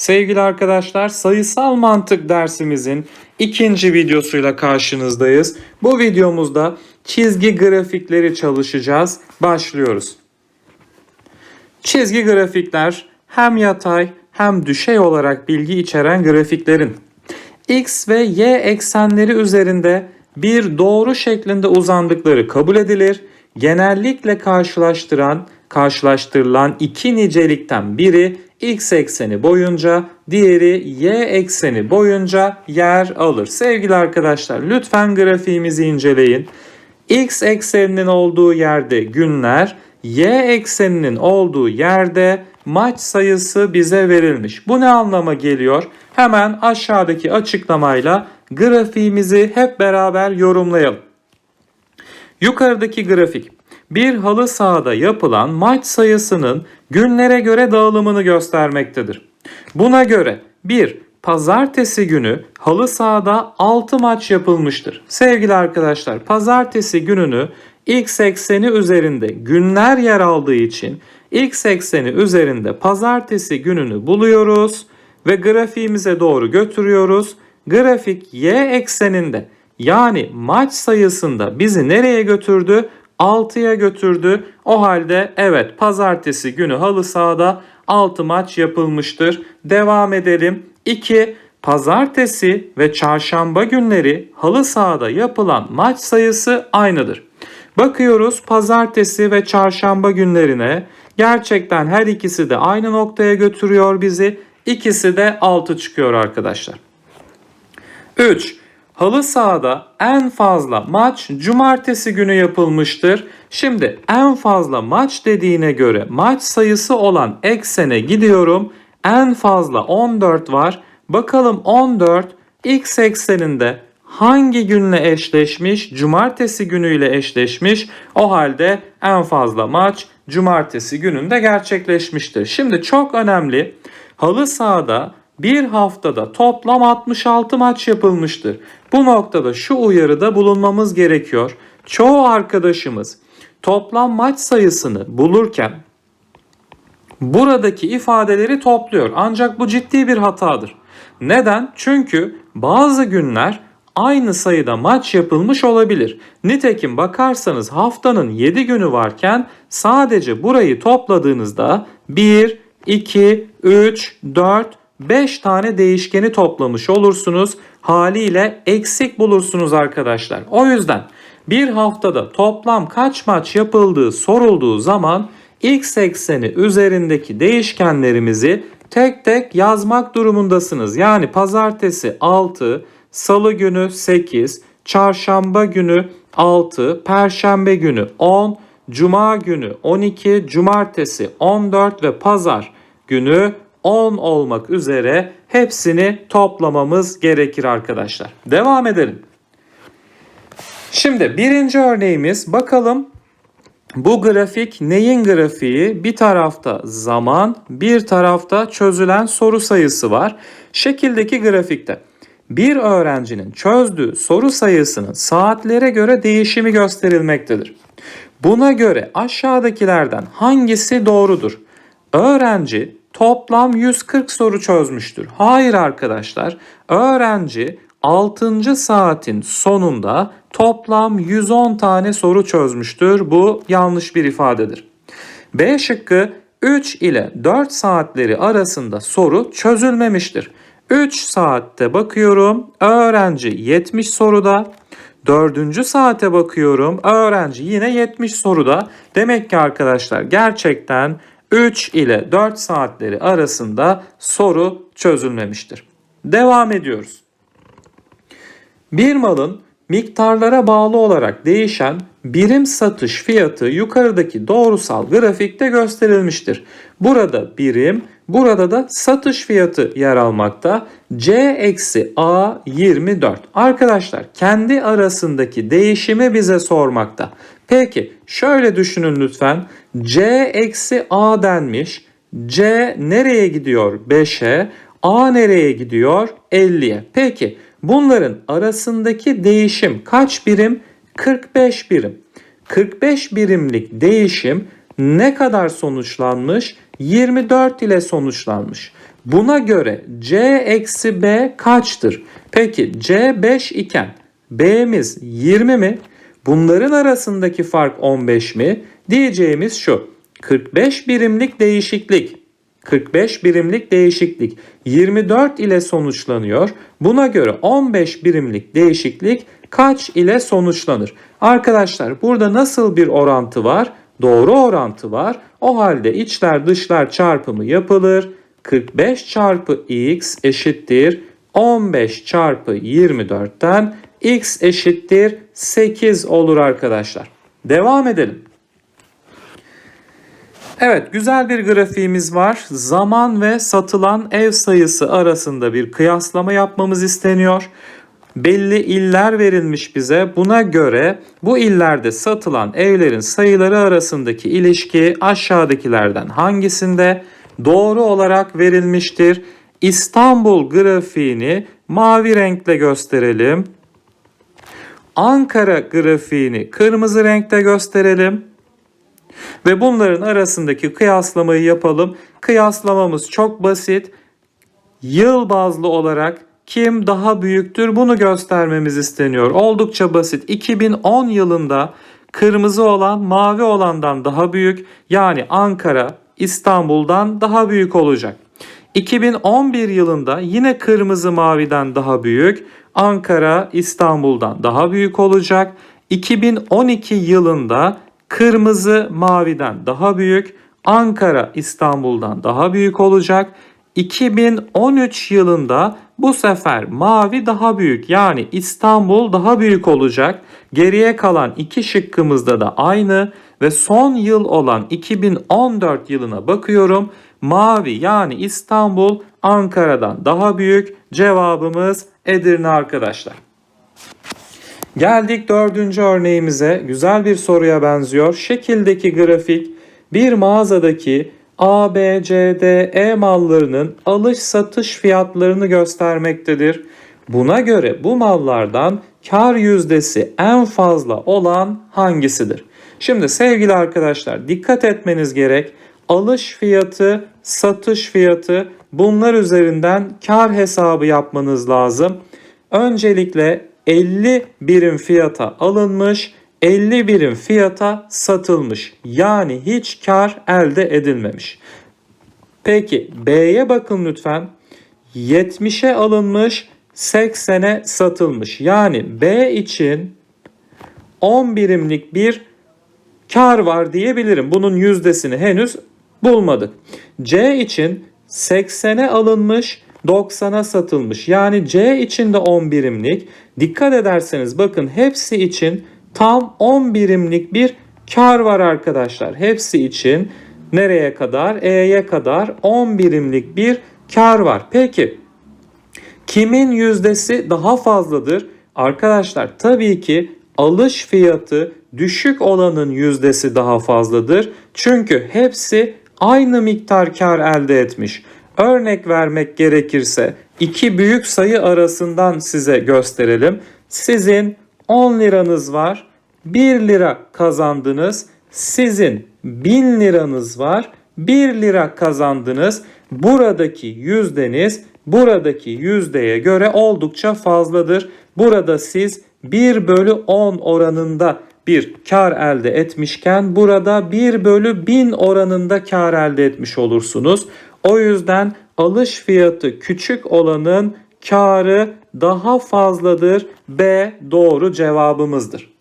Sevgili arkadaşlar sayısal mantık dersimizin ikinci videosuyla karşınızdayız. Bu videomuzda çizgi grafikleri çalışacağız. Başlıyoruz. Çizgi grafikler hem yatay hem düşey olarak bilgi içeren grafiklerin x ve y eksenleri üzerinde bir doğru şeklinde uzandıkları kabul edilir. Genellikle karşılaştıran, karşılaştırılan iki nicelikten biri x ekseni boyunca, diğeri y ekseni boyunca yer alır. Sevgili arkadaşlar lütfen grafiğimizi inceleyin. X ekseninin olduğu yerde günler, Y ekseninin olduğu yerde maç sayısı bize verilmiş. Bu ne anlama geliyor? Hemen aşağıdaki açıklamayla grafiğimizi hep beraber yorumlayalım. Yukarıdaki grafik bir halı sahada yapılan maç sayısının günlere göre dağılımını göstermektedir. Buna göre 1. Pazartesi günü halı sahada 6 maç yapılmıştır. Sevgili arkadaşlar pazartesi gününü x ekseni üzerinde günler yer aldığı için x ekseni üzerinde pazartesi gününü buluyoruz ve grafiğimize doğru götürüyoruz. Grafik y ekseninde yani maç sayısında bizi nereye götürdü? 6'ya götürdü. O halde evet pazartesi günü halı sahada 6 maç yapılmıştır. Devam edelim. 2. Pazartesi ve çarşamba günleri halı sahada yapılan maç sayısı aynıdır. Bakıyoruz pazartesi ve çarşamba günlerine. Gerçekten her ikisi de aynı noktaya götürüyor bizi. İkisi de 6 çıkıyor arkadaşlar. 3. Halı sahada en fazla maç cumartesi günü yapılmıştır. Şimdi en fazla maç dediğine göre maç sayısı olan eksene gidiyorum. En fazla 14 var. Bakalım 14 x ekseninde hangi günle eşleşmiş? Cumartesi günüyle eşleşmiş. O halde en fazla maç cumartesi gününde gerçekleşmiştir. Şimdi çok önemli. Halı sahada bir haftada toplam 66 maç yapılmıştır. Bu noktada şu uyarıda bulunmamız gerekiyor. Çoğu arkadaşımız toplam maç sayısını bulurken buradaki ifadeleri topluyor. Ancak bu ciddi bir hatadır. Neden? Çünkü bazı günler aynı sayıda maç yapılmış olabilir. Nitekim bakarsanız haftanın 7 günü varken sadece burayı topladığınızda 1, 2, 3, 4, 5 tane değişkeni toplamış olursunuz. Haliyle eksik bulursunuz arkadaşlar. O yüzden bir haftada toplam kaç maç yapıldığı sorulduğu zaman x ekseni üzerindeki değişkenlerimizi tek tek yazmak durumundasınız. Yani pazartesi 6, salı günü 8, çarşamba günü 6, perşembe günü 10, cuma günü 12, cumartesi 14 ve pazar günü 10 olmak üzere hepsini toplamamız gerekir arkadaşlar. Devam edelim. Şimdi birinci örneğimiz bakalım bu grafik neyin grafiği? Bir tarafta zaman, bir tarafta çözülen soru sayısı var. Şekildeki grafikte bir öğrencinin çözdüğü soru sayısının saatlere göre değişimi gösterilmektedir. Buna göre aşağıdakilerden hangisi doğrudur? Öğrenci toplam 140 soru çözmüştür. Hayır arkadaşlar. Öğrenci 6. saatin sonunda toplam 110 tane soru çözmüştür. Bu yanlış bir ifadedir. B şıkkı 3 ile 4 saatleri arasında soru çözülmemiştir. 3 saatte bakıyorum öğrenci 70 soruda. 4. saate bakıyorum öğrenci yine 70 soruda. Demek ki arkadaşlar gerçekten 3 ile 4 saatleri arasında soru çözülmemiştir. Devam ediyoruz. Bir malın miktarlara bağlı olarak değişen birim satış fiyatı yukarıdaki doğrusal grafikte gösterilmiştir. Burada birim, burada da satış fiyatı yer almakta. C eksi A 24. Arkadaşlar kendi arasındaki değişimi bize sormakta. Peki şöyle düşünün lütfen. C eksi A denmiş. C nereye gidiyor? 5'e. A nereye gidiyor? 50'ye. Peki bunların arasındaki değişim kaç birim? 45 birim. 45 birimlik değişim ne kadar sonuçlanmış? 24 ile sonuçlanmış. Buna göre C eksi B kaçtır? Peki C 5 iken B'miz 20 mi? Bunların arasındaki fark 15 mi? Diyeceğimiz şu. 45 birimlik değişiklik 45 birimlik değişiklik 24 ile sonuçlanıyor. Buna göre 15 birimlik değişiklik kaç ile sonuçlanır? Arkadaşlar burada nasıl bir orantı var? Doğru orantı var. O halde içler dışlar çarpımı yapılır. 45 çarpı x eşittir 15 çarpı 24'ten x eşittir 8 olur arkadaşlar. Devam edelim. Evet güzel bir grafiğimiz var. Zaman ve satılan ev sayısı arasında bir kıyaslama yapmamız isteniyor. Belli iller verilmiş bize. Buna göre bu illerde satılan evlerin sayıları arasındaki ilişki aşağıdakilerden hangisinde doğru olarak verilmiştir? İstanbul grafiğini mavi renkle gösterelim. Ankara grafiğini kırmızı renkte gösterelim. Ve bunların arasındaki kıyaslamayı yapalım. Kıyaslamamız çok basit. Yıl bazlı olarak kim daha büyüktür bunu göstermemiz isteniyor. Oldukça basit. 2010 yılında kırmızı olan mavi olandan daha büyük. Yani Ankara İstanbul'dan daha büyük olacak. 2011 yılında yine kırmızı maviden daha büyük. Ankara İstanbul'dan daha büyük olacak. 2012 yılında kırmızı maviden daha büyük. Ankara İstanbul'dan daha büyük olacak. 2013 yılında bu sefer mavi daha büyük yani İstanbul daha büyük olacak. Geriye kalan iki şıkkımızda da aynı ve son yıl olan 2014 yılına bakıyorum. Mavi yani İstanbul Ankara'dan daha büyük. Cevabımız Edirne arkadaşlar. Geldik dördüncü örneğimize. Güzel bir soruya benziyor. Şekildeki grafik bir mağazadaki A, B, C, D, E mallarının alış satış fiyatlarını göstermektedir. Buna göre bu mallardan kar yüzdesi en fazla olan hangisidir? Şimdi sevgili arkadaşlar dikkat etmeniz gerek. Alış fiyatı, satış fiyatı bunlar üzerinden kar hesabı yapmanız lazım. Öncelikle 50 birim fiyata alınmış, 50 birim fiyata satılmış. Yani hiç kar elde edilmemiş. Peki B'ye bakın lütfen. 70'e alınmış, 80'e satılmış. Yani B için 10 birimlik bir kar var diyebilirim. Bunun yüzdesini henüz bulmadık. C için 80'e alınmış, 90'a satılmış. Yani C için de 10 birimlik. Dikkat ederseniz bakın hepsi için tam 10 birimlik bir kar var arkadaşlar. Hepsi için nereye kadar? E'ye kadar 10 birimlik bir kar var. Peki kimin yüzdesi daha fazladır? Arkadaşlar tabii ki alış fiyatı düşük olanın yüzdesi daha fazladır. Çünkü hepsi aynı miktar kar elde etmiş. Örnek vermek gerekirse iki büyük sayı arasından size gösterelim. Sizin 10 liranız var. 1 lira kazandınız. Sizin 1000 liranız var. 1 lira kazandınız. Buradaki yüzdeniz buradaki yüzdeye göre oldukça fazladır. Burada siz 1 bölü 10 oranında bir kar elde etmişken burada 1 bölü 1000 oranında kar elde etmiş olursunuz. O yüzden alış fiyatı küçük olanın karı daha fazladır. B doğru cevabımızdır.